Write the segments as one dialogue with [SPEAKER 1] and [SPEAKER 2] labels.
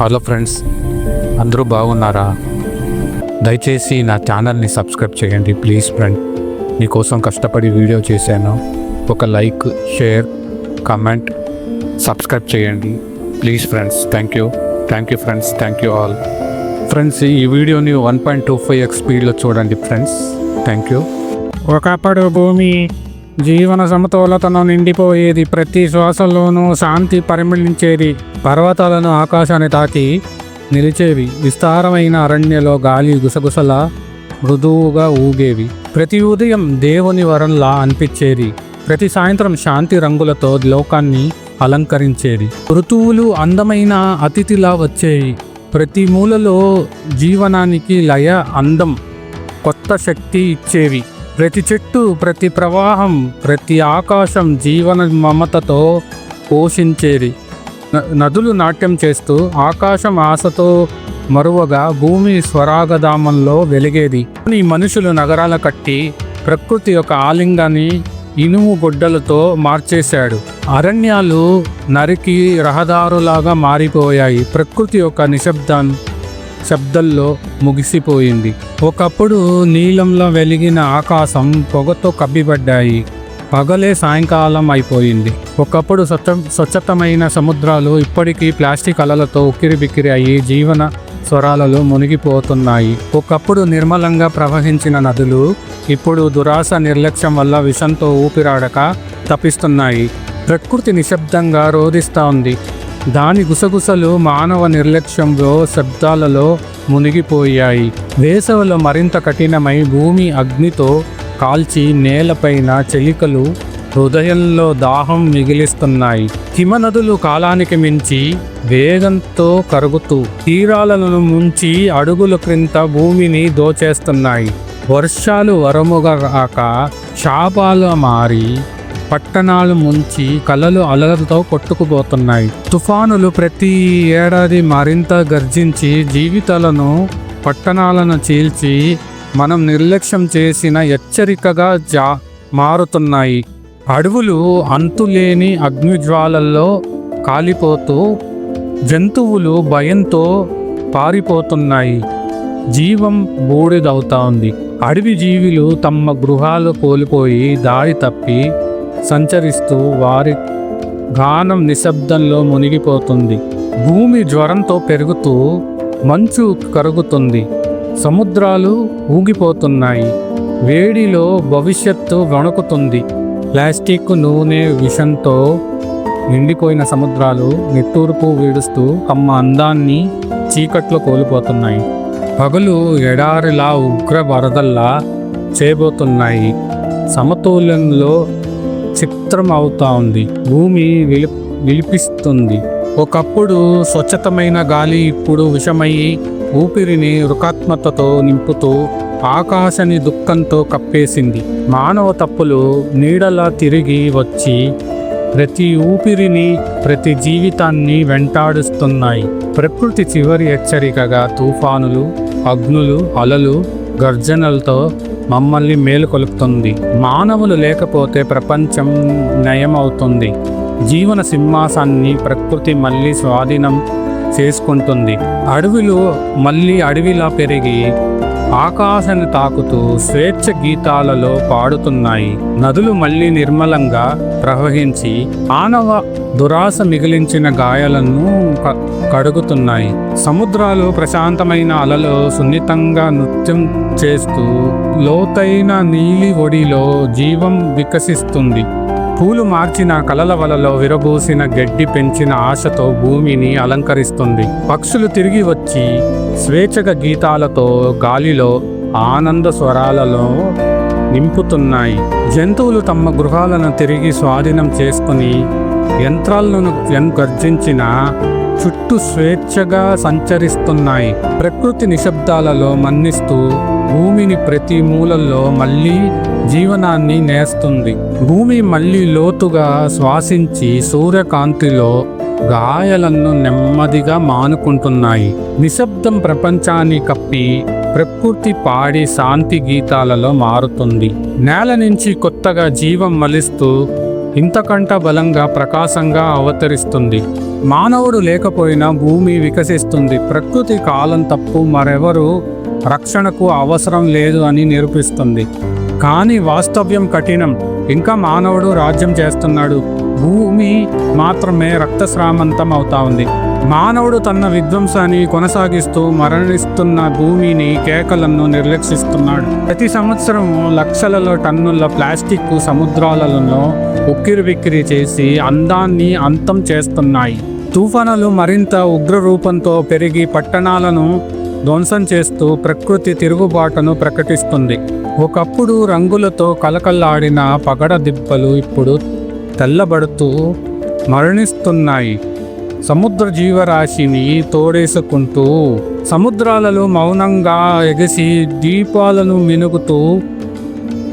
[SPEAKER 1] Hello friends అందరూ బాగున్నారా? దయచేసి నా ఛానల్ని సబ్స్క్రైబ్ చేయండి ప్లీజ్ ఫ్రెండ్. మీకోసం కష్టపడి వీడియో చేశాను. ఒక లైక్ షేర్ కమెంట్ సబ్స్క్రైబ్ చేయండి please friends. Thank you thank you friends thank you all. Friends ఈ వీడియోని one point two five x స్పీడ్లో చూడండి ఫ్రెండ్స్. Thank you.
[SPEAKER 2] ఒకప్పుడు భూమి జీవన సమతోలతను నిండిపోయేది ప్రతి శ్వాసలోనూ శాంతి పరిమళించేది. పర్వతాలను ఆకాశాన్ని తాకి నిలిచేవి. విస్తారమైన అరణ్యలో గాలి గుసగుసల మృదువుగా ఊగేవి. ప్రతి ఉదయం దేవుని వరంలా అనిపించేది. ప్రతి సాయంత్రం శాంతి రంగులతో లోకాన్ని అలంకరించేది. ఋతువులు అందమైన అతిథిలా వచ్చేవి ప్రతి మూలలో జీవనానికి లయ అందం కొత్త శక్తి ఇచ్చేవి. ప్రతి చెట్టు ప్రతి ప్రవాహం ప్రతి ఆకాశం జీవన మమతతో పోషించేది. నదులు నాట్యం చేస్తూ ఆకాశం ఆశతో మరువగా భూమి స్వరాగధామంలో వెలిగేది. ఈ మనుషులు నగరాల కట్టి ప్రకృతి యొక్క ఆలింగాన్ని ఇనుము గొడ్డలతో మార్చేశాడు. అరణ్యాలు నరికి రహదారులాగా మారిపోయాయి. ప్రకృతి యొక్క నిశ్శబ్దం శబ్దంలో ముగిసిపోయింది. ఒకప్పుడు నీలంలో వెలిగిన ఆకాశం పొగతో కప్పిపడ్డాయి. పగలే సాయంకాలం అయిపోయింది. ఒకప్పుడు స్వచ్ఛ స్వచ్ఛతమైన సముద్రాలు ఇప్పటికీ ప్లాస్టిక్ అలలతో ఉక్కిరిబిక్కిరి అయ్యి జీవన స్వరాలలో మునిగిపోతున్నాయి. ఒకప్పుడు నిర్మలంగా ప్రవహించిన నదులు ఇప్పుడు దురాశ నిర్లక్ష్యం వల్ల విషంతో ఊపిరాడక తప్పిస్తున్నాయి. ప్రకృతి నిశ్శబ్దంగా రోధిస్తూ ఉంది. దాని గుసగుసలు మానవ నిర్లక్ష్యంలో శబ్దాలలో మునిగిపోయాయి. వేసవిలో మరింత కఠినమై భూమి అగ్నితో కాల్చి నేలపైన చెలికలు హృదయంలో దాహం మిగిలిస్తున్నాయి. హిమనదులు కాలానికి మించి వేగంతో కరుగుతూ తీరాలను ముంచి అడుగుల క్రింద భూమిని దోచేస్తున్నాయి. వర్షాలు వరముగా రాక శాపాలు మారి పట్టణాలు ముంచి కలలు అలలతో కొట్టుకుపోతున్నాయి. తుఫానులు ప్రతి ఏడాది మరింత గర్జించి జీవితాలను పట్టణాలను చీల్చి మనం నిర్లక్ష్యం చేసిన హెచ్చరికగా జా మారుతున్నాయి. అడవులు అంతులేని అగ్నిజ్వాలల్లో కాలిపోతూ జంతువులు భయంతో పారిపోతున్నాయి. జీవం బూడిదవుతా ఉంది అడవి జీవులు తమ గృహాలు కోల్పోయి దారి తప్పి సంచరిస్తూ వారి గానం నిశ్శబ్దంలో మునిగిపోతుంది. భూమి జ్వరంతో పెరుగుతూ మంచు కరుగుతుంది. సముద్రాలు ఊగిపోతున్నాయి. వేడిలో భవిష్యత్తు వణుకుతుంది. ప్లాస్టిక్ నూనె విషంతో నిండిపోయిన సముద్రాలు నిట్టూర్పు వీడుస్తూ తమ అందాన్ని చీకట్లో కోల్పోతున్నాయి. పగలు ఎడారిలా ఉగ్ర వరదల్లా చేయబోతున్నాయి సమతుల్యంలో చిత్రం అవుతా ఉంది భూమి విలి విలిపిస్తుంది. ఒకప్పుడు స్వచ్ఛతమైన గాలి ఇప్పుడు విషమయ్యి ఊపిరిని రుకాత్మతతో నింపుతూ ఆకాశాన్ని దుఃఖంతో కప్పేసింది. మానవ తప్పులు నీడలా తిరిగి వచ్చి ప్రతి ఊపిరిని ప్రతి జీవితాన్ని వెంటాడుస్తున్నాయి. ప్రకృతి చివరి హెచ్చరికగా తుఫానులు అగ్నులు అలలు గర్జనలతో మమ్మల్ని మేలుకొలుపుతుంది. మానవులు లేకపోతే ప్రపంచం నయమవుతుంది. జీవన సింహాసాన్ని ప్రకృతి మళ్ళీ స్వాధీనం చేసుకుంటుంది. అడవులు మళ్ళీ అడవిలా పెరిగి ఆకాశాన్ని తాకుతూ స్వేచ్ఛ గీతాలలో పాడుతున్నాయి. నదులు మళ్ళీ నిర్మలంగా ప్రవహించి మానవ దురాశ మిగిలించిన గాయాలను కడుగుతున్నాయి. సముద్రాలు ప్రశాంతమైన అలలో సున్నితంగా నృత్యం చేస్తూ లోతైన నీలి ఒడిలో జీవం వికసిస్తుంది. పూలు మార్చిన కలల వలలో విరబూసిన గడ్డి పెంచిన ఆశతో భూమిని అలంకరిస్తుంది. పక్షులు తిరిగి వచ్చి స్వేచ్ఛగా గీతాలతో గాలిలో ఆనంద స్వరాలలో నింపుతున్నాయి. జంతువులు తమ గృహాలను తిరిగి స్వాధీనం చేసుకుని యంత్రాలను గర్జించిన చుట్టూ స్వేచ్ఛగా సంచరిస్తున్నాయి. ప్రకృతి నిశ్శబ్దాలలో మన్నిస్తూ భూమిని ప్రతి మూలల్లో మళ్ళీ జీవనాన్ని నేస్తుంది. భూమి మళ్ళీ లోతుగా శ్వాసించి సూర్యకాంతిలో గాయాలను నెమ్మదిగా మానుకుంటున్నాయి. నిశ్శబ్దం ప్రపంచాన్ని కప్పి ప్రకృతి పాడి శాంతి గీతాలలో మారుతుంది. నేల నుంచి కొత్తగా జీవం మలిస్తూ ఇంతకంట బలంగా ప్రకాశంగా అవతరిస్తుంది. మానవుడు లేకపోయినా భూమి వికసిస్తుంది. ప్రకృతి కాలం తప్పు మరెవరు రక్షణకు అవసరం లేదు అని నిరూపిస్తుంది. కానీ వాస్తవ్యం కఠినం. ఇంకా మానవుడు రాజ్యం చేస్తున్నాడు. భూమి మాత్రమే రక్తస్రామంతం అవుతా ఉంది మానవుడు తన విధ్వంసాన్ని కొనసాగిస్తూ మరణిస్తున్న భూమిని కేకలను నిర్లక్షిస్తున్నాడు. ప్రతి సంవత్సరం లక్షలలో టన్నుల ప్లాస్టిక్ సముద్రాలలో ఉక్కిరి బిక్కిరి చేసి అందాన్ని అంతం చేస్తున్నాయి. తుఫానులు మరింత ఉగ్ర రూపంతో పెరిగి పట్టణాలను ధ్వంసం చేస్తూ ప్రకృతి తిరుగుబాటును ప్రకటిస్తుంది. ఒకప్పుడు రంగులతో కలకల్లాడిన పగడ దిబ్బలు ఇప్పుడు తెల్లబడుతూ మరణిస్తున్నాయి. సముద్ర జీవరాశిని తోడేసుకుంటూ సముద్రాలలో మౌనంగా ఎగసి దీపాలను మినుగుతూ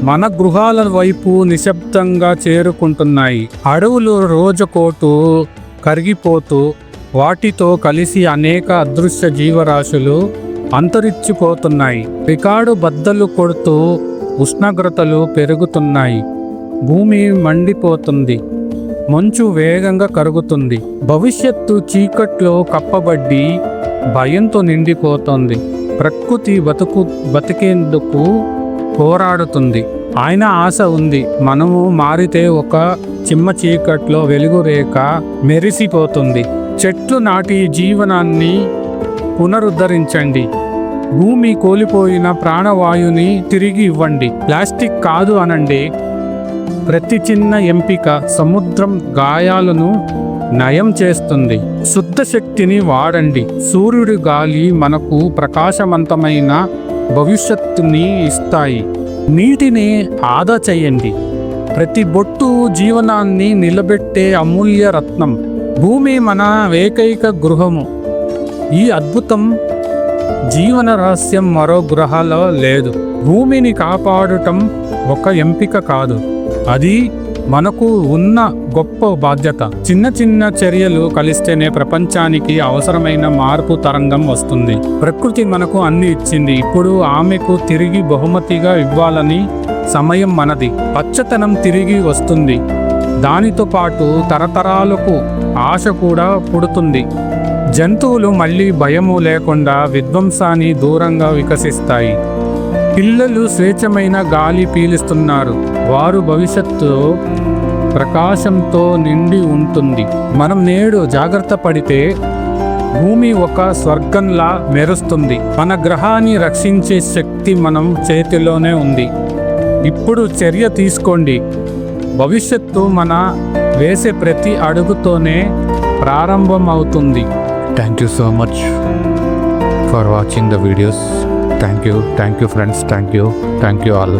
[SPEAKER 2] మన గృహాల వైపు నిశ్శబ్దంగా చేరుకుంటున్నాయి. అడవులు రోజుకోటు కరిగిపోతూ వాటితో కలిసి అనేక అదృశ్య జీవరాశులు అంతరించిపోతున్నాయి. రికార్డు బద్దలు కొడుతూ ఉష్ణోగ్రతలు పెరుగుతున్నాయి. భూమి మండిపోతుంది. మంచు వేగంగా కరుగుతుంది. భవిష్యత్తు చీకట్లో కప్పబడి భయంతో నిండిపోతుంది. ప్రకృతి బతుకు బతికేందుకు పోరాడుతుంది. ఆయన ఆశ ఉంది. మనము మారితే ఒక చిమ్మ చీకట్లో వెలుగు రేఖ మెరిసిపోతుంది. చెట్లు నాటి జీవనాన్ని పునరుద్ధరించండి. భూమి కోల్పోయిన ప్రాణవాయుని తిరిగి ఇవ్వండి. ప్లాస్టిక్ కాదు అనండి. ప్రతి చిన్న ఎంపిక సముద్రం గాయాలను నయం చేస్తుంది. శుద్ధ శక్తిని వాడండి. సూర్యుడి గాలి మనకు ప్రకాశవంతమైన భవిష్యత్తుని ఇస్తాయి. నీటిని ఆదా చేయండి. ప్రతి బొట్టు జీవనాన్ని నిలబెట్టే అమూల్య రత్నం. భూమి మన ఏకైక గృహము. ఈ అద్భుతం జీవన రహస్యం మరో గృహాలో లేదు. భూమిని కాపాడటం ఒక ఎంపిక కాదు. అది మనకు ఉన్న గొప్ప బాధ్యత. చిన్న చిన్న చర్యలు కలిస్తేనే ప్రపంచానికి అవసరమైన మార్పు తరంగం వస్తుంది. ప్రకృతి మనకు అన్ని ఇచ్చింది. ఇప్పుడు ఆమెకు తిరిగి బహుమతిగా ఇవ్వాలని సమయం మనది. పచ్చతనం తిరిగి వస్తుంది. దానితో పాటు తరతరాలకు ఆశ కూడా పుడుతుంది. జంతువులు మళ్ళీ భయము లేకుండా విధ్వంసాన్ని దూరంగా వికసిస్తాయి. పిల్లలు స్వేచ్ఛమైన గాలి పీలుస్తున్నారు. వారు భవిష్యత్తు ప్రకాశంతో నిండి ఉంటుంది. మనం నేడు జాగ్రత్త పడితే భూమి ఒక స్వర్గంలా మెరుస్తుంది. మన గ్రహాన్ని రక్షించే శక్తి మనం చేతిలోనే ఉంది. ఇప్పుడు చర్య తీసుకోండి. భవిష్యత్తు మన వేసే ప్రతి అడుగుతోనే ప్రారంభం అవుతుంది
[SPEAKER 1] thank you so much for watching the videos thank you thank you friends thank you thank you all